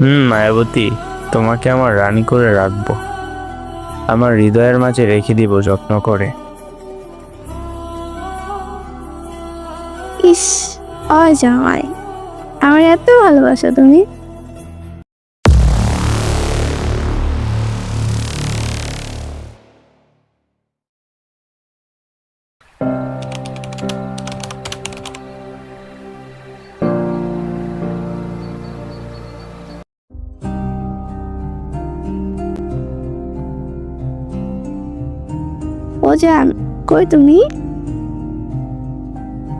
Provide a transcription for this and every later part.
হুম, মায়াবতী, তোমাকে আমার রানী করে রাখব। আমার হৃদয়ের মাঝে রেখে দিব যত্ন করে। ইস, অজামাই জামাই আমার এত ভালোবাসো তুমি। ও জান কই তুমি?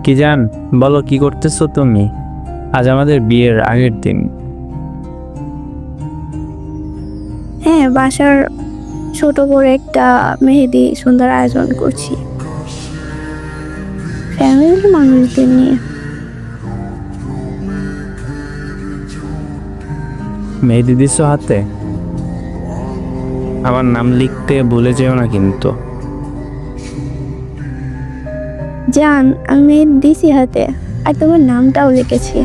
কি জান বলো কি করতেছো তুমি? আজ আমাদের বিয়ের আগের দিন। হ্যাঁ বাসার ছোট করে একটা মেহেদি সুন্দর আয়োজন করছি। ফ্যামিলির মানুষদের নিয়ে। মেহেদি দিচ্ছ হাতে? আমার নাম লিখতে ভুলে যেও না কিন্তু। জান আমি দিছি হাতে আর তোমার নামটাও লিখেছি।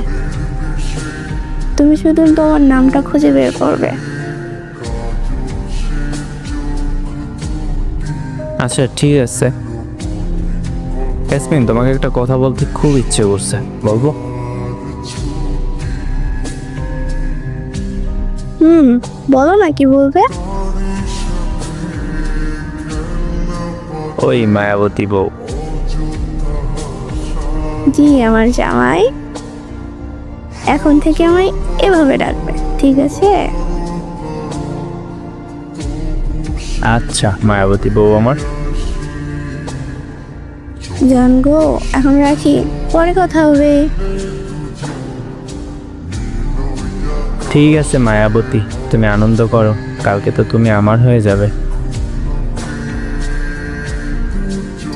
তুমি শুধু তোমার নামটা খুঁজে বের করবে। আচ্ছা ঠিক আছে। ইয়াসমিন তোমাকে একটা কথা বলতে খুব ইচ্ছে করছে। বলব? হুম বলো না কি বলবে? ওই মায়াবতী বউ। জি আমার জামাই। এখন থেকে আমায় এভাবে ডাকবে ঠিক আছে? আচ্ছা মায়াবতী বউ আমার। জান গো এখন রাখি পরে কথা হবে। ঠিক আছে মায়াবতী তুমি আনন্দ করো কালকে তো তুমি আমার হয়ে যাবে।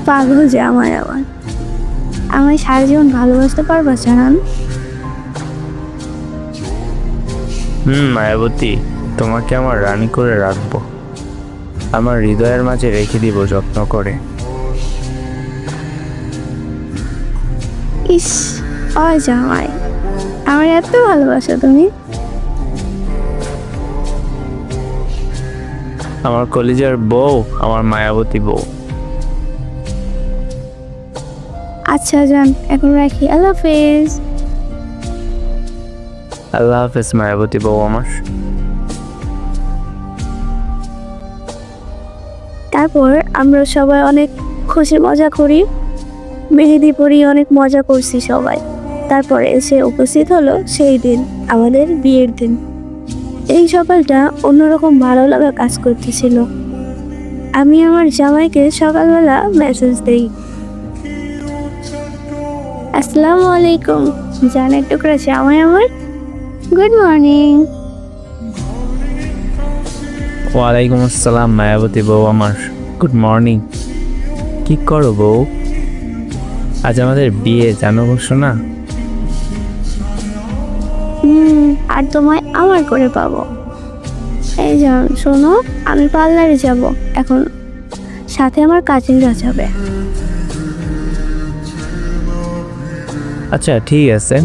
পাগল জামাই আমার আমায় সারা জীবন ভালোবাসতে পারবা জানান। হুম মায়াবতী তোমাকে আমার রানী করে রাখব। আমার হৃদয়ের মাঝে রেখে দিব যত্ন করে। ইস অ জামাই আমার এত ভালোবাসো তুমি। আমার কলিজার বউ আমার মায়াবতী বউ। আচ্ছা যান এখন রাখি। আল্লাহ হাফেজ। আল্লাহ হাফেজ মায়াবতী বউ আমার। তারপর আমরা সবাই অনেক খুশি মজা করি। মেহেদি পরি অনেক মজা করছি সবাই। তারপরে এসে উপস্থিত হলো সেই দিন আমাদের বিয়ের দিন। এই সকালটা অন্যরকম ভালো লাগা কাজ করতেছিল। আমি আমার জামাইকে সকালবেলা মেসেজ দেই। আসসালামু আলাইকুম। জানের টুকরা জামাই আমার। গুড মর্নিং ওয়ালাইকুম আসসালাম মায়াবতী বউ আমার। গুড মর্নিং কি করো বউ? আজ আমাদের বিয়ে জানো শোনা হুম আর তোমায় আমার করে পাবো। এই যান শোনো আমি পার্লারে যাব। এখন সাথে আমার কাজিনরা যাবে। আচ্ছা ঠিক আছে।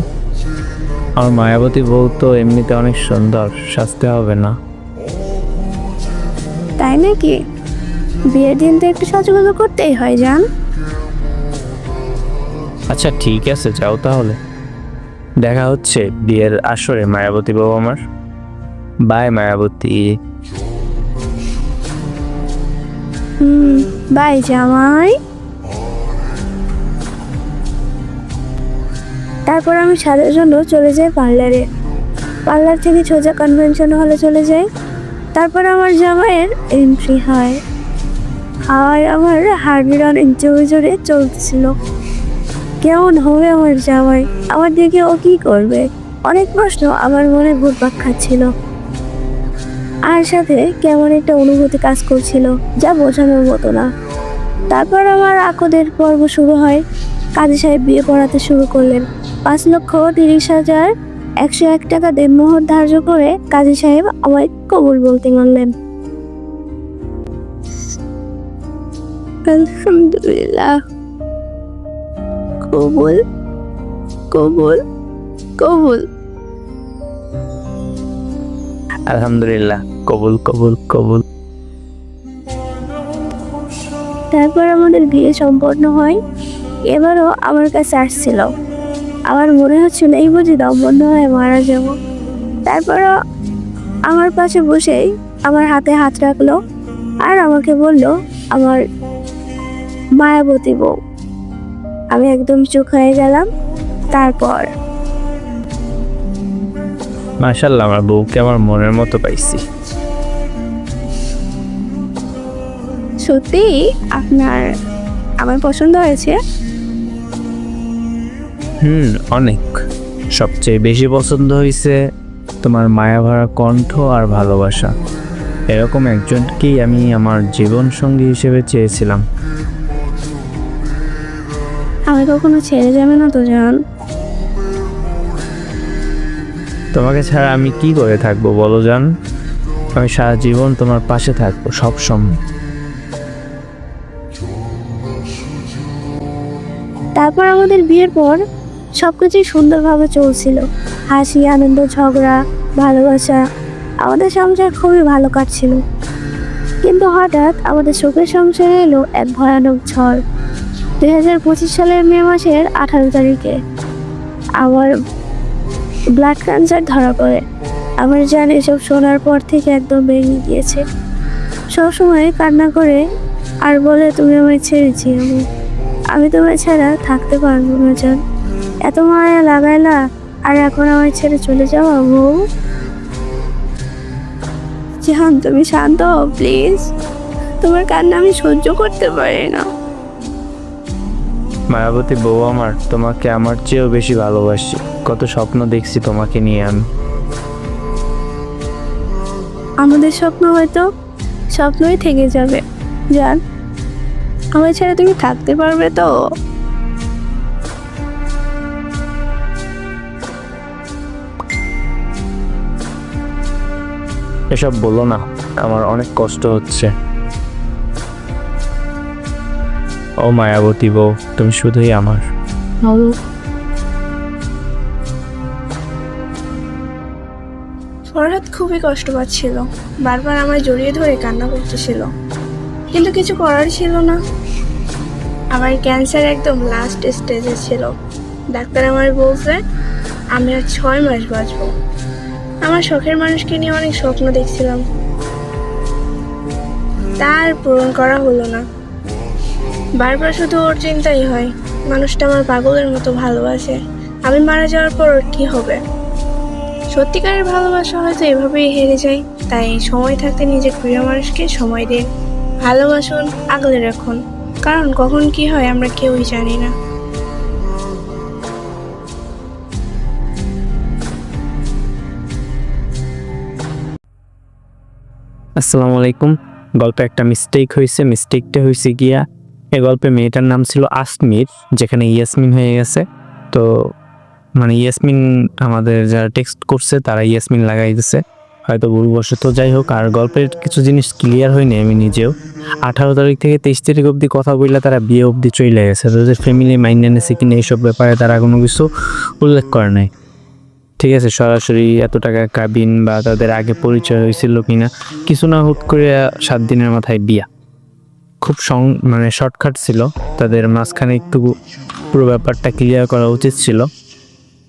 আমার মায়াবতী বউ তো এমনিতে অনেক সুন্দর সাজতে হবে না। তাই নাকি? বিয়ের দিন তো একটু সাজুগুজু করতেই হয় জান। আচ্ছা ঠিক আছে যাও তাহলে। দেখা হচ্ছে বিয়ের আসরে মায়াবতী বউ আমার। বাই মায়াবতী। হুম বাই জামাই। তারপর আমি সাজার জন্য চলে যাই পার্লারে। পার্লার থেকে সোজা কনভেনশন হলে চলে যাই। তারপর আমার জামাইয়ের এন্ট্রি হয়। আর আমার হার্টের অনেক জোরে জোরে চলতেছিল। কেমন হবে আমার জামাই? আমার দিকে ও কি করবে? অনেক প্রশ্ন আমার মনে ঘুরপাক খাচ্ছিল। আর সাথে কেমন একটা অনুভূতি কাজ করছিল, যা বোঝানোর মতো না। তারপর আমার আকদের পর্ব শুরু হয়। কাজী সাহেব বিয়ে পড়াতে শুরু করলেন। পাঁচ লক্ষ তিরিশ হাজার একশো এক টাকা দেনমোহর ধার্য করে কাজী সাহেব আমায় কবুল বলতে মানলেন। আলহামদুলিল্লাহ। কবুল কবুল কবুল। আলহামদুলিল্লাহ কবুল কবুল কবুল। তারপর আমাদের বিয়ে সম্পন্ন হয় এবারও আমার কাছে আসছিল। আমার মনে হচ্ছিল এই বুঝি দম বন্ধ হয়ে মারা যাব। তারপরও আমার পাশে বসেই আমার হাতে হাত রাখল আর আমাকে বলল আমার মায়াবতী বউ। আমি একদম চুপ হয়ে গেলাম। তারপর মাশাল্লাহ আমার বউকে আমার মনের মতো পাইছি। সত্যি আপনার আমার পছন্দ হয়েছে। হুম অনেক। সবচেয়ে বেশি পছন্দ হয়েছে তোমার মায়াভরা কণ্ঠ আর ভালোবাসা। এরকম একজনকেই আমি আমার জীবন সঙ্গী হিসেবে চেয়েছিলাম। আমি কখনো ছেড়ে যাবে না তো জান। তোমাকে ছাড়া আমি কি করে থাকব বলো জান? আমি সারা জীবন তোমার পাশে থাকব সব সময় তারপর আমাদের বিয়ের পর সব কিছুই সুন্দরভাবে চলছিল। হাসি, আনন্দ, ঝগড়া, ভালোবাসা, আমাদের সংসার খুবই ভালো কাটছিল। কিন্তু হঠাৎ আমাদের সুখের সংসারে এলো এক ভয়ানক ঝড়। দুই হাজার পঁচিশ সালের মে মাসের আঠারো তারিখে আমার ব্লাড ক্যান্সার ধরা পড়ে। আমার জান এসব শোনার পর থেকে একদম বেরিয়ে গিয়েছে। সবসময় কান্না করে, আর বলে তুমি আমায় ছেড়েছি আমি আমি তোমায় ছাড়া থাকতে পারব না, জান। এত মায়া লাগাইলা আর এখন আমার ছেড়ে চলে যাওয়া বউ? জান তুমি শান্ত হও প্লিজ। তোমার কান্না আমি সহ্য করতে পারি না। মায়াবতী বউ আমার তোমাকে আমার চেয়েও বেশি ভালোবাসি। কত স্বপ্ন দেখছি তোমাকে নিয়ে আমি। আমাদের স্বপ্ন হয়তো স্বপ্নই থেকে যাবে। জান আমার ছাড়া তুমি থাকতে পারবে তো? এসব বলো না আমার অনেক কষ্ট হচ্ছে। ও মায়াবতী বউ তুমি শুধুই আমার। ফরহাদ খুবই কষ্ট পাচ্ছিল বারবার আমায় জড়িয়ে ধরে কান্না করতেছিল। কিন্তু কিছু করার ছিল না। আমার ক্যান্সার একদম লাস্ট স্টেজে ছিল। ডাক্তার আমার বলছে আমি আর ছয় মাস বাঁচবো। আমার শখের মানুষকে নিয়ে অনেক স্বপ্ন দেখছিলাম। তার পূরণ করা হলো না। বারবার শুধু ওর চিন্তাই হয়, মানুষটা আমার পাগলের মতো ভালোবাসে। আমি মারা যাওয়ার পর ওর কি হবে? সত্যিকারের ভালোবাসা হয়তো এভাবেই হেরে যায়, তাই সময় থাকতে নিজের প্রিয় মানুষকে সময় দিন ভালোবাসুন, আগলে রাখুন। কারণ কখন কি হয় আমরা কেউই জানি না। আসসালামু আলাইকুম। গল্পে একটা মিস্টেক হয়েছে মিস্টেকটা হয়েছে গিয়া এই গল্পে মেয়েটার নাম ছিল আসমির, যেখানে ইয়াসমিন হয়ে গেছে। তো মানে ইয়াসমিন আমাদের যারা টেক্সট করছে, তারা ইয়াসমিন লাগাই দিছে। হয়তো ভুলবশত, যাই হোক, আর গল্পের কিছু জিনিস ক্লিয়ার হয়নি আমি নিজেও। আঠারো তারিখ থেকে তেইশ তারিখ অবধি কথা বললে তারা বিয়ে অবধি চলে গেছে। তাদের ফ্যামিলি মাইন্ড মাইন্ডেন্সে কিনা এইসব ব্যাপারে তারা কোনো কিছু উল্লেখ করে নাই। ঠিক আছে, সরাসরি এত টাকা কাবিন বা তাদের আগে পরিচয় হয়েছিল কিনা, কিছু না হুট করে সাত দিনের মাথায় বিয়া। খুব সং মানে শর্টকাট ছিল, তাদের মাঝখানে একটু পুরো ব্যাপারটা ক্লিয়ার করা উচিত ছিল।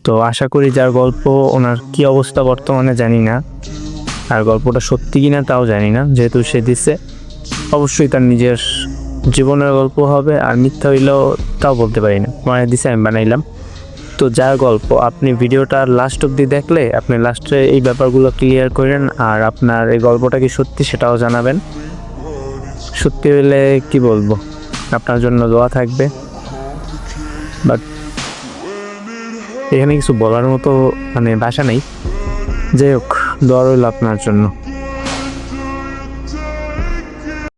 তো আশা করি যার গল্প, ওনার কি অবস্থা বর্তমানে জানি না, আর গল্পটা সত্যি কিনা তাও জানি না, যেহেতু সে দিছে। অবশ্যই তার নিজের জীবনের গল্প হবে, আর মিথ্যা হইলেও তাও বলতে পারি না। মানে দিছে, আমি বানাইলাম। তো যার গল্প, আপনি ভিডিওটা লাস্ট অবধি দেখলে আপনি লাস্টে এই ব্যাপারগুলো ক্লিয়ার করেন আর আপনার এই গল্পটা কি সত্যি সেটাও জানাবেন। সত্যি হলে কি বলব, আপনার জন্য দোয়া থাকবে। বাট এখানে কিছু বলার মতো মানে ভাষা নেই। যাই হোক, দোয়া রইল আপনার জন্য।